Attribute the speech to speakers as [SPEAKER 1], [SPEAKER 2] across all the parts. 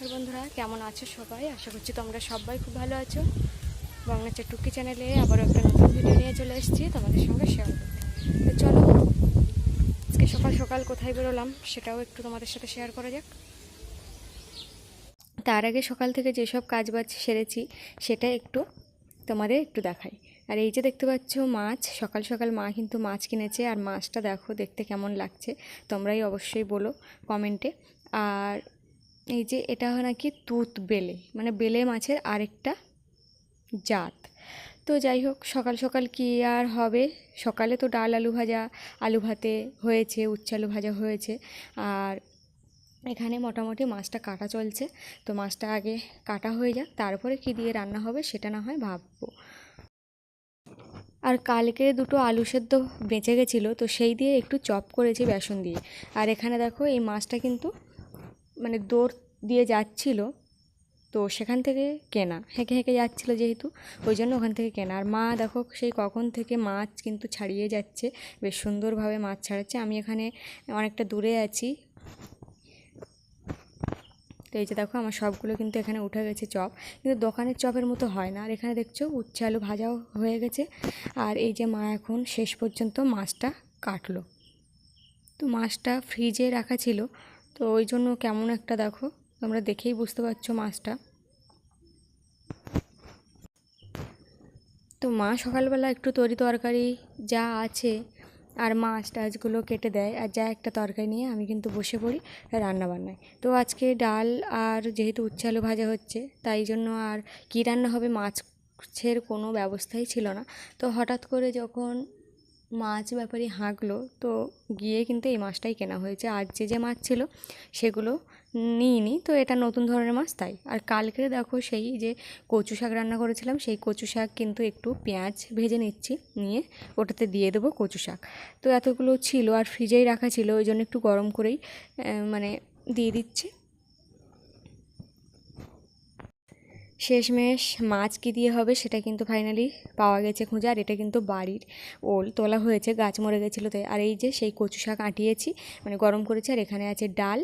[SPEAKER 1] নমস্কার বন্ধুরা, কেমন আছো সবাই? আশা করছি তোমরা সবাই খুব ভালো আছো। বাংলাচার টুকি চ্যানেলে আবার একটা নতুন ভিডিও নিয়ে চলে এসেছি, তোমাদের সঙ্গে শেয়ার করতে। তো চলো, আজকে সকাল সকাল কোথায় বেরোলাম সেটাও একটু তোমাদের সাথে শেয়ার করা যাক। তার আগে সকাল থেকে যেসব কাজ বাজ সেরেছি, সেটা একটু তোমাদের একটু দেখাই। আর এই যে দেখতে পাচ্ছ মাছ, সকাল সকাল মা কিন্তু মাছ কিনেছে। আর মাছটা দেখো, দেখতে কেমন লাগছে, তোমরাই অবশ্যই বলো কমেন্টে। আর এই যে এটা নাকি তুত বেলে মানে বেলে মাছের আরেকটা জাত। তো যাই হোক, সকাল সকাল কি আর হবে? সকালে তো ডাল, আলু ভাজা, আলু ভাতে হয়েছে, উচ্ছে আলু ভাজা হয়েছে। আর এখানে মোটামুটি মাছটা কাটা চলছে। তো মাছটা আগে কাটা হয়ে যাক, তারপরে কি দিয়ে রান্না হবে সেটা না হয় ভাববো। আর কালকে দুটো আলু সেদ্ধ বেঁচে গেছিল, তো সেই দিয়ে একটু চপ করেছি বেসন দিয়ে। আর এখানে দেখো, এই মাছটা কিন্তু মানে দৌড় দিয়ে যাচ্ছিল, তো সেখান থেকে কেনা। হেঁকে হেঁকে যাচ্ছিল যেহেতু, ওই জন্য ওখান থেকে কেনা। আর মা, দেখো, সেই কখন থেকে মাছ কিন্তু ছাড়িয়ে যাচ্ছে, বেশ সুন্দরভাবে মাছ ছাড়াচ্ছে। আমি এখানে অনেকটা দূরে আছি। তো এই যে দেখো, আমার সবগুলো কিন্তু এখানে উঠে গেছে চপ। কিন্তু দোকানের চপের মতো হয় না। আর এখানে দেখছ, উচ্ছে আলু ভাজাও হয়ে গেছে। আর এই যে মা এখন শেষ পর্যন্ত মাছটা কাটলো। তো মাছটা ফ্রিজে রাখা ছিল। তো ওই জন্য কেমন একটা দেখো, তোমরা দেখেই বুঝতে পারছ মাছটা। তো মা সকালবেলা একটু তরি তরকারি যা আছে আর মাছ টাছগুলো কেটে দেয় আর যা একটা তরকারি নিয়ে আমি কিন্তু বসে পড়ি রান্না বান্নায়। তো আজকে ডাল আর যেহেতু উচ্ছে আলু ভাজা হচ্ছে, তাই জন্য আর কী রান্না হবে মাছের কোনো ব্যবস্থাই ছিল না। তো হঠাৎ করে যখন মাছ ব্যাপারে হাঁকলো। তো গিয়ে কিন্তু এই মাছটাই কেনা হয়েছে। আর যে যে মাছ ছিল, সেগুলো নিইনি তো এটা নতুন ধরনের মাছ তাই। আর কালকে দেখো সেই যে কচু শাক রান্না করেছিলাম, সেই কচু শাক কিন্তু একটু পেঁয়াজ ভেজে নিচ্ছি। নিয়ে ওটাতে দিয়ে দেবো কচু শাক। তো এতগুলো ছিল আর ফ্রিজেই রাখা ছিল, ওই জন্য একটু গরম করেই মানে দিয়ে দিচ্ছি। শেষমেশ মাছ কী দিয়ে হবে সেটা কিন্তু ফাইনালি পাওয়া গেছে খুঁজে, আর এটা কিন্তু বাড়ির ওল, তোলা হয়েছে, গাছ মরে গেছিল তাই। আর এই যে সেই কচু শাক আঁটিয়েছি মানে গরম করেছি, আর এখানে আছে ডাল।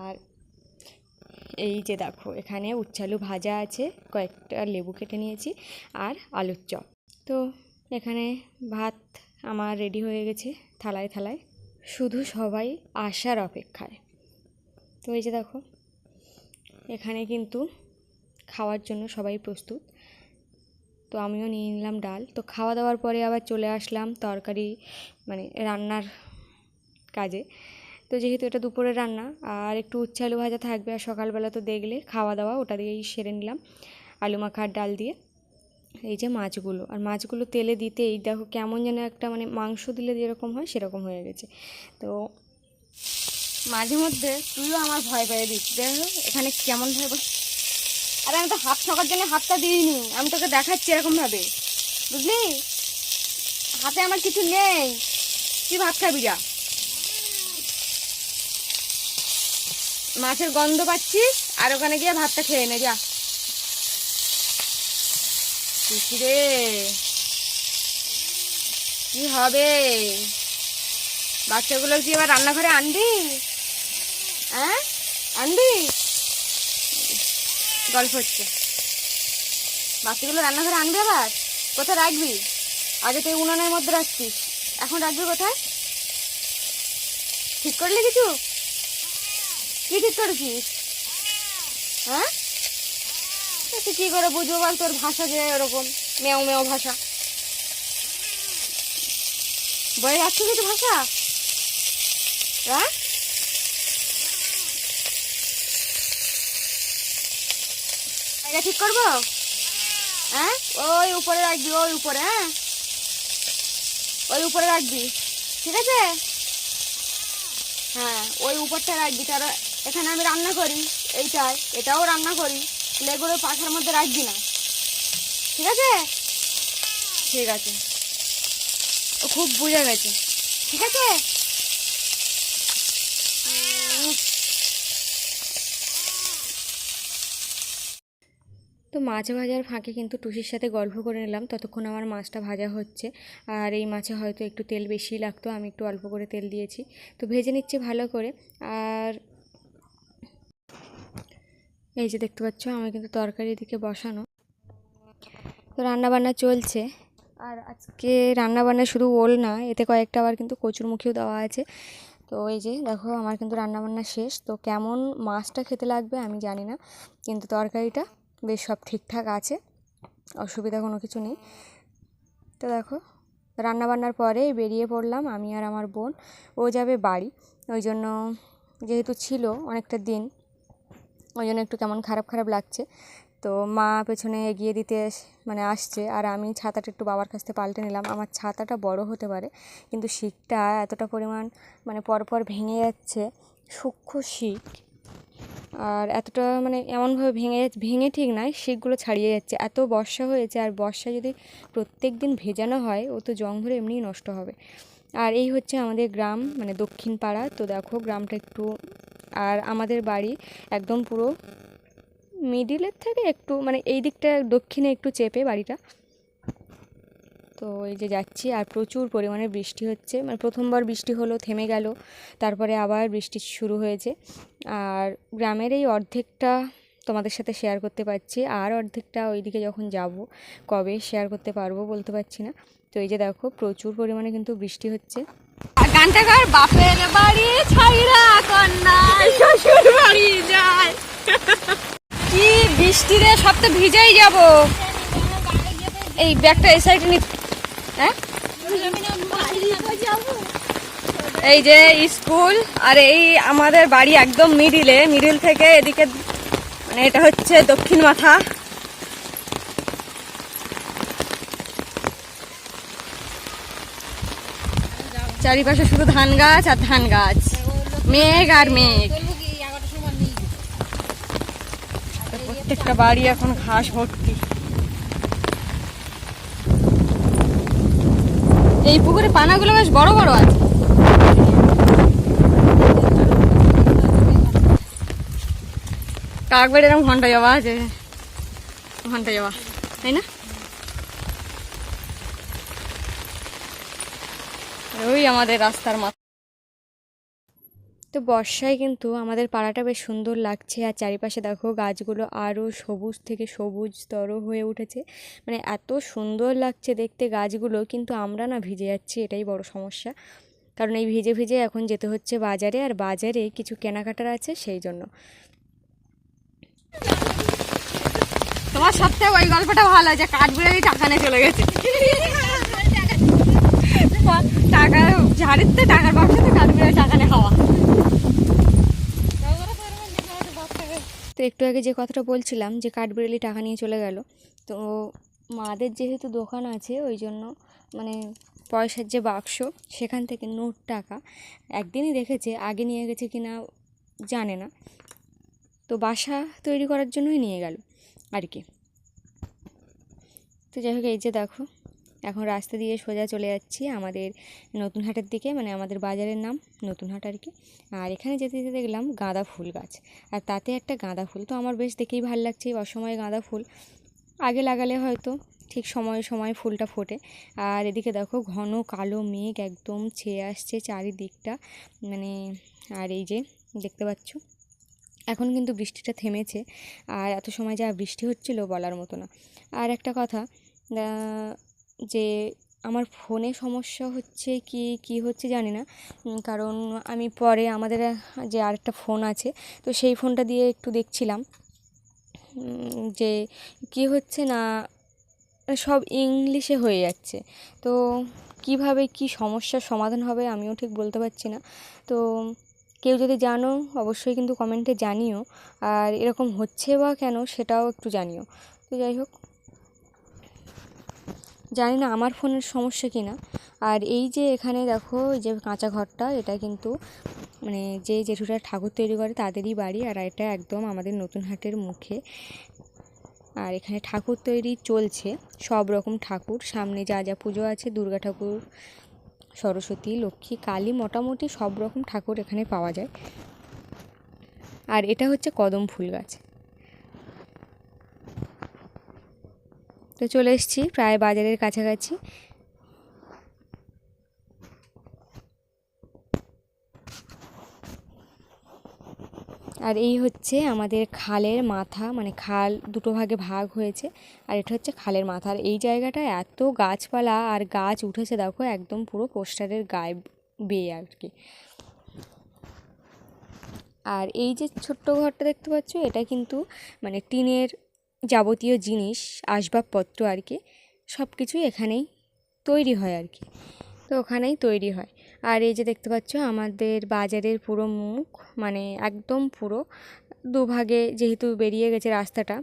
[SPEAKER 1] আর এই যে দেখো, এখানে উচ্ছালু ভাজা আছে, কয়েকটা লেবু কেটে নিয়েছি, আর আলুর চপ। তো এখানে ভাত আমার রেডি হয়ে গেছে, থালায় থালায়। শুধু সবাই আসার অপেক্ষায়। তো এই যে দেখো, এখানে কিন্তু খাওয়ার জন্য সবাই প্রস্তুত। তো আমিও নিয়ে নিলাম ডাল। তো খাওয়া দাওয়ার পরে আবার চলে আসলাম তরকারি মানে রান্নার কাজে। তো যেহেতু এটা দুপুরের রান্না, আর একটু উচ্ছে আলু ভাজা থাকবে, আর সকালবেলা তো দেখলে খাওয়া দাওয়া, ওটা দিয়েই সেরে নিলাম আলু মাখার ডাল দিয়ে। এই যে মাছগুলো, আর মাছগুলো তেলে দিতে এই দেখো কেমন যেন একটা মানে মাংস দিলে যেরকম হয় সেরকম হয়ে গেছে। তো মাঝে মধ্যে তুইও আমার ভয় পেয়ে দিচ্ছি দেখো এখানে কেমন ভাবে আরে আমি তো হাত ছকার জন্য হাতটা দিইনি, আমি তোকে দেখাচ্ছি এরকমভাবে, বুঝলি? হাতে আমার কিছু নেই। তুই ভাত খাবি যা? মাছের গন্ধ পাচ্ছিস? আর ওখানে গিয়ে ভাতটা খেয়ে নে, যা। রে কি হবে? বাচ্চাগুলো কি এবার রান্নাঘরে আনবি? হ্যাঁ আনবি গল্প হচ্ছে। বাচ্চাগুলো রান্নাঘরে আনবে আবার? কোথায় রাখবি? আগে তুই উনানের মধ্যে রাখছিস এখন রাখবি কোথায়? ঠিক করলি কিছু? কি ঠিক করেছিস? হ্যাঁ? কি করে বুঝব বল তোর ভাষা যে এরকম মেও মেও ভাষা। বয়ে যাচ্ছে কিছু ভাষা? হ্যাঁ? জায়গা ঠিক করব? হ্যাঁ? ওই উপরে রাখবি ওই উপরে হ্যাঁ? ওই উপরে রাখবি ঠিক আছে? হ্যাঁ ওই উপরটা রাখবি তার এখানে আমি রান্না করি এইটাই এটাও রান্না করি লেগুলো পাখার মধ্যে রাখবি না ঠিক আছে? ঠিক আছে। ও খুব বুঝে গেছে। ঠিক আছে? তো মাছ ভাজার ফাঁকে কিন্তু টুসির সাথে গল্প করে নিলাম। ততক্ষণ আমার মাছটা ভাজা হচ্ছে। আর এই মাছে হয়তো একটু তেল বেশি লাগতো, আমি একটু অল্প করে তেল দিয়েছি। তো ভেজে নিচ্ছি ভালো করে। আর এই যে দেখতে পাচ্ছ আমি কিন্তু তরকারি দিকে বসানো। তো রান্নাবান্না চলছে। আর আজকে রান্নাবান্না শুধু ওল না, এতে কয়েকটা আবার কিন্তু কচুরমুখিও দেওয়া আছে। তো এই যে দেখো, আমার কিন্তু রান্নাবান্না শেষ। তো কেমন মাছটা খেতে লাগবে আমি জানি না, কিন্তু তরকারিটা বেশ সব ঠিকঠাক আছে, অসুবিধা কোনো কিছু নেই। তো দেখো, রান্নাবান্নার পরে বেরিয়ে পড়লাম আমি আর আমার বোন। ও যাবে বাড়ি, ওই জন্য যেহেতু ছিল অনেকটা দিন, ওই জন্য একটু কেমন খারাপ খারাপ লাগছে। তো মা পেছনে এগিয়ে দিতে মানে আসছে আর আমি ছাতাটা একটু বাবার কাছ থেকে পাল্টে নিলাম। আমার ছাতাটা বড় হতে পারে, কিন্তু শিকটা এতটা পরিমাণ মানে পরপর ভেঙে যাচ্ছে, সূক্ষ্ম শিক। আর এতটা মানে এমনভাবে ভেঙে ভেঙে ঠিক নয় শিকগুলো ছাড়িয়ে যাচ্ছে। এত বর্ষা হয়েছে, আর বর্ষা যদি প্রত্যেক দিন ভেজানো হয়, ও তো জং ধরে এমনিই নষ্ট হবে। আর এই হচ্ছে আমাদের গ্রাম মানে দক্ষিণ পাড়া। তো দেখো, গ্রামটা একটু, আর আমাদের বাড়ি একদম পুরো মিডিলের থেকে একটু মানে এই দিকটা দক্ষিণে একটু চেপে বাড়িটা। তো এই যে যাচ্ছি আর প্রচুর পরিমাণে বৃষ্টি হচ্ছে। মানে প্রথমবার বৃষ্টি হলো, থেমে গেল, তারপরে আবার বৃষ্টি শুরু হয়েছে। আর গ্রামের এই অর্ধেকটা তোমাদের সাথে শেয়ার করতে পারছি। আর অর্ধেকটা ওইদিকে যখন যাব, কবে শেয়ার করতে পারব বলতে পারছি না। তো এই যে দেখো, প্রচুর পরিমাণে কিন্তু বৃষ্টি হচ্ছে।
[SPEAKER 2] গানটা কর বাপের বাড়ি বাড়ি যায়। কি সব তো ভিজেই যাব। এই ব্যাগটা এই সাইডে নি হ্যাঁ? এই যে স্কুল, আর এই আমাদের বাড়ি একদম মিডিলে, মিডিল থেকে এদিকে মানে এটা হচ্ছে দক্ষিণ মাথা। চারিপাশে শুধু ধান গাছ আর ধান গাছ। মেঘ আর মেঘ। প্রত্যেকটা বাড়ি এখন ঘাস ভর্তি। এই পুকুরে পানাগুলো বেশ বড় বড় আছে। এরকম ঘণ্টা যাওয়া আছে? ঘণ্টা যাওয়া, তাই না? ওই আমাদের রাস্তার মাথা
[SPEAKER 1] তো বর্ষায় কিন্তু আমাদের পাড়াটা বেশ সুন্দর লাগছে। আর চারিপাশে দেখো গাছগুলো আরও সবুজ থেকে সবুজতর হয়ে উঠেছে। মানে এত সুন্দর লাগছে দেখতে গাছগুলো, কিন্তু আমরা না ভিজে যাচ্ছি, এটাই বড় সমস্যা। কারণ এই ভিজে ভিজে এখন যেতে হচ্ছে বাজারে, আর বাজারে কিছু কেনাকাটার আছে সেই জন্য।
[SPEAKER 2] তোমার সপ্তাহে ওই গল্পটা ভালো, যে কাঠবিড়ালি টাকা নিয়ে চলে গেছে। টাকা ঝাড়ির তো টাকার ব্যবসাতে কাঠবিড়ালি টাকা নিয়ে খাওয়া।
[SPEAKER 1] তো একটু আগে যে কথাটা বলছিলাম যে কাঠবিড়ালি টাকা নিয়ে চলে গেল, তো মাদের যেহেতু দোকান আছে, ওই জন্য মানে পয়সার যে বাক্স, সেখান থেকে নোট টাকা একদিনই দেখেছে আগে নিয়ে গেছে কি না জানে না। তো বাসা তৈরি করার জন্যই নিয়ে গেল আর কি। তো যাই হোক, এই যে দেখো। এখন রাস্তা দিয়ে সোজা চলে যাচ্ছি আমাদের নতুন হাটের দিকে মানে আমাদের বাজারের নাম নতুন হাট আর কি। আর এখানে যেতে যেতে দেখলাম গাঁদা ফুল গাছ। আর তাতে একটা গাঁদা ফুল। তো আমার বেশ দেখেই ভালো লাগছে অসময়ে গাঁদা ফুল। আগে লাগালে হয়তো ঠিক সময়ে সময়ে ফুলটা ফোটে। আর এদিকে দেখো ঘন কালো মেঘ একদম ছেয়ে আসছে চারিদিকটা। মানে আর এই যে দেখতে পাচ্ছ, এখন কিন্তু বৃষ্টিটা থেমেছে। আর এত সময় যা বৃষ্টি হচ্ছিল বলার মতো না। আর একটা কথা যে আমার ফোনে সমস্যা হচ্ছে কি কি হচ্ছে জানি না। কারণ আমি পরে আমাদের, যে আরেকটা ফোন আছে, তো সেই ফোনটা দিয়ে একটু দেখছিলাম যে কি হচ্ছে না সব ইংলিশে হয়ে যাচ্ছে। তো কীভাবে কি সমস্যার সমাধান হবে আমিও ঠিক বলতে পারছি না। তো কেউ যদি জানো, অবশ্যই কিন্তু কমেন্টে জানিও। আর এরকম হচ্ছে বা কেন সেটাও একটু জানিও। তো যাই হোক জানি না আমার ফোনের সমস্যা কি না আর এই যে এখানে দেখো, এই যে কাঁচা ঘরটা, এটা কিন্তু মানে যে জেঠুরা ঠাকুর তৈরি করে তাদেরই বাড়ি, আর এটা একদম আমাদের নতুন হাটের মুখে। আর এখানে ঠাকুর তৈরি চলছে, সব রকম ঠাকুর। সামনে যা যা পুজো আছে, দুর্গা ঠাকুর, সরস্বতী, লক্ষ্মী, কালী, মোটামুটি সব রকম ঠাকুর এখানে পাওয়া যায়। আর এটা হচ্ছে কদম ফুল গাছ। তো চলে এসেছি প্রায় বাজারের কাছাকাছি। আর এই হচ্ছে আমাদের খালের মাথা মানে খাল দুটো ভাগে ভাগ হয়েছে, আর এটা হচ্ছে খালের মাথা। আর এই জায়গাটা এত গাছপালা আর গাছ উঠেছে, দেখো একদম পুরো পোস্টারের গায়ে বেয়ে আর কি। আর এই যে ছোট্ট ঘরটা দেখতে পাচ্ছ, এটা কিন্তু মানে টিনের যাবতীয় জিনিস, আসবাবপত্র আর কি সব কিছুই এখানেই তৈরি হয় আর কি। তো ওখানেই তৈরি হয়। আর এই যে দেখতে পাচ্ছ, আমাদের বাজারের পুরো মুখ মানে একদম পুরো, দুভাগে যেহেতু বেরিয়ে গেছে রাস্তাটা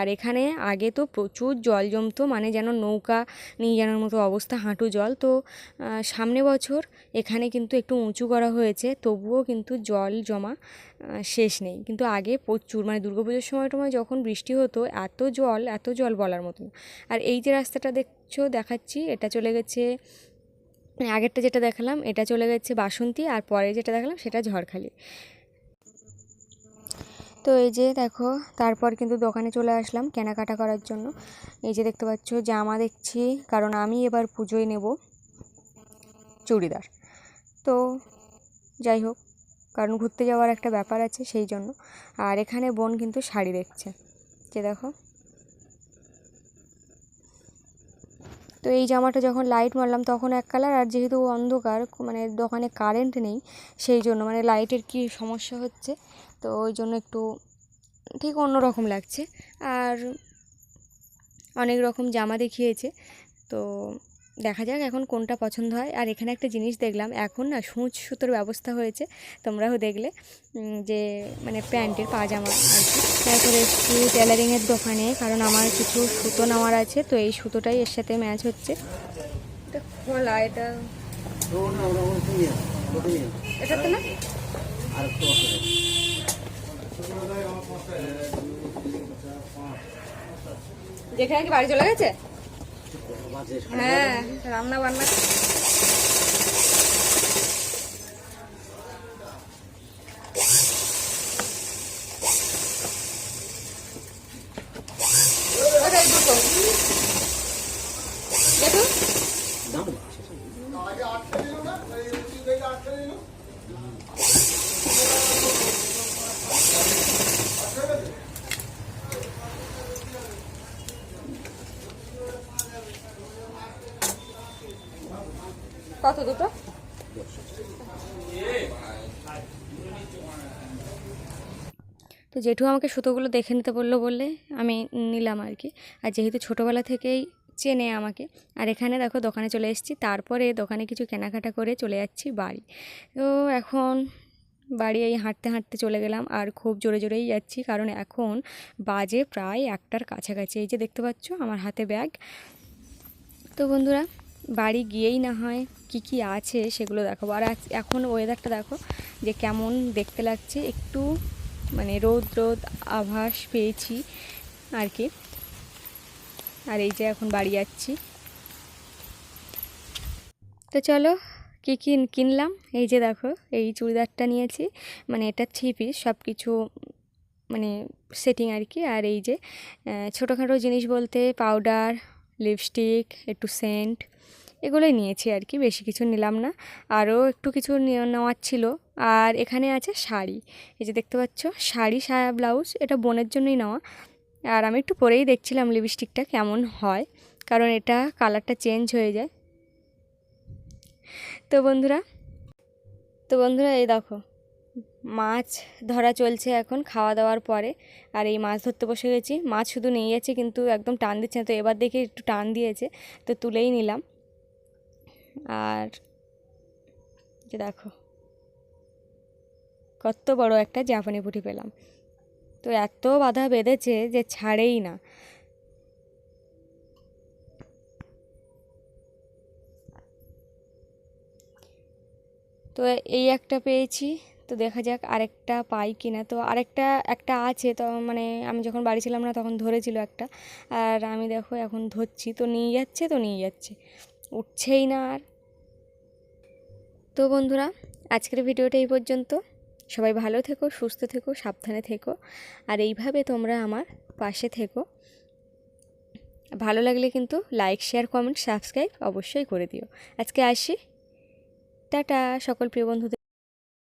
[SPEAKER 1] আর এখানে আগে তো প্রচুর জল জমতো মানে যেন নৌকা নিয়ে যাওয়ার মতো অবস্থা, হাঁটু জল। তো সামনে বছর এখানে কিন্তু একটু উঁচু করা হয়েছে, তবুও কিন্তু জল জমা শেষ নেই। কিন্তু আগে প্রচুর মানে দুর্গাপুজোর সময় টময় যখন বৃষ্টি হতো, এত জল এত জল বলার মতো না। আর এই যে রাস্তাটা দেখছ, দেখাচ্ছি, এটা চলে গেছে মানে আগেরটা যেটা দেখালাম, এটা চলে গেছে বাসন্তী, আর পরে যেটা দেখালাম, সেটা ঝড়খালি। তো এই যে দেখো, তারপর কিন্তু দোকানে চলে আসলাম কেনাকাটা করার জন্য। এই যে দেখতে পাচ্ছ, জামা দেখছি, কারণ আমি এবার পুজোয় নেব চুড়িদার। তো যাই হোক, কারণ ঘুরতে যাওয়ার একটা ব্যাপার আছে সেই জন্য। আর এখানে বোন কিন্তু শাড়ি দেখছে, যে দেখো। তো এই জামাটা যখন লাইট মারলাম, তখন এক কালার আর যেহেতু অন্ধকার মানে দোকানে কারেন্ট নেই, সেই জন্য মানে লাইটের কি সমস্যা হচ্ছে তো ওই জন্য একটু ঠিক অন্য রকম লাগছে। আর অনেক রকম জামা দেখিয়েছে। তো দেখা যাক এখন কোনটা পছন্দ হয়। আর এখানে একটা জিনিস দেখলাম এখন না সূচ সুতোর ব্যবস্থা হয়েছে। তোমরাও দেখলে যে মানে প্যান্টের পাজামা আর কি। তারপরে একটু টেলারিংয়ের দোকানে কারণ আমার কিছু সুতো নেওয়ার আছে তো এই সুতোটাই এর সাথে ম্যাচ হচ্ছে। এটা খোলা এটা এটাতে না? যেখানে কি বাড়ি চলে গেছে? হ্যাঁ রান্না বান্না ওটাই দুটো। দেখো কত দুটো? তো জেঠু আমাকে সুতোগুলো দেখে নিতে বলল বললে আমি নিলাম আর কি। আর যেহেতু ছোটোবেলা থেকেই চেনে আমাকে, আর এখানে দেখো দোকানে চলে এসেছি, তারপরে দোকানে কিছু কেনাকাটা করে চলে যাচ্ছি বাড়ি। তো এখন বাড়ি এই হাঁটতে হাঁটতে চলে গেলাম, আর খুব জোরে জোরেই যাচ্ছি, কারণ এখন বাজে প্রায় একটার কাছাকাছি। এই যে দেখতে পাচ্ছ আমার হাতে ব্যাগ। তো বন্ধুরা, বাড়ি গিয়েই না হয় কি কি আছে সেগুলো দেখাবো। আর এখন ওয়েদারটা দেখো যে কেমন দেখতে লাগছে। একটু মানে রোদ রোদ আভাস পেয়েছি আর কি আর এই যে এখন বাড়ি যাচ্ছি। তো চলো, কী কী কিনলাম? এই যে দেখো, এই চুড়িদারটা নিয়েছি। মানে এটা থ্রি পিস সব কিছু মানে সেটিং আর কি আর এই যে ছোটোখাটো জিনিস বলতে পাউডার লিপস্টিক একটু সেন্ট এগুলোই নিয়েছি আর কি, বেশি কিছু নিলাম না। আরও একটু কিছু নেওয়ার ছিল। আর এখানে আছে শাড়ি। এই যে দেখতে পাচ্ছ, শাড়ি সায়া ব্লাউজ, এটা বোনের জন্যই নেওয়া। আর আমি একটু পরেই দেখছিলাম লিপস্টিকটা কেমন হয়, কারণ এটা কালারটা চেঞ্জ হয়ে যায়। তো বন্ধুরা তো বন্ধুরা এই দেখো, মাছ ধরা চলছে এখন খাওয়া দাওয়ার পরে। আর এই মাছ ধরতে বসে গেছি। মাছ শুধু নিয়ে যাচ্ছে কিন্তু একদম টান দিচ্ছে না। তো এবার দেখে একটু টান দিয়েছে, তো তুলেই নিলাম। আর যে দেখো, কত বড় একটা জাপানি পুঁটি পেলাম। তো এত বাধা বেঁধেছে যে ছাড়েই না। তো এই একটা পেয়েছি, তো দেখা যাক আরেকটা পাই কিনা। তো আরেকটা, একটা আছে, তো মানে আমি যখন বাড়ি ছিলাম না তখন ধরেছিল একটা। আর আমি দেখো এখন ধরছি, তো নিয়ে যাচ্ছে, তো নিয়ে যাচ্ছে। উঠছেই না আর। তো বন্ধুরা, আজকের ভিডিওটা এই পর্যন্ত। সবাই ভালো থেকো, সুস্থ থেকো, সাবধানে থেকো, আর এইভাবে তোমরা আমার পাশে থেকো। ভালো লাগলে কিন্তু লাইক, শেয়ার, কমেন্ট, সাবস্ক্রাইব অবশ্যই করে দিও। আজকে আসি। টাটা, সকল প্রিয় বন্ধুদের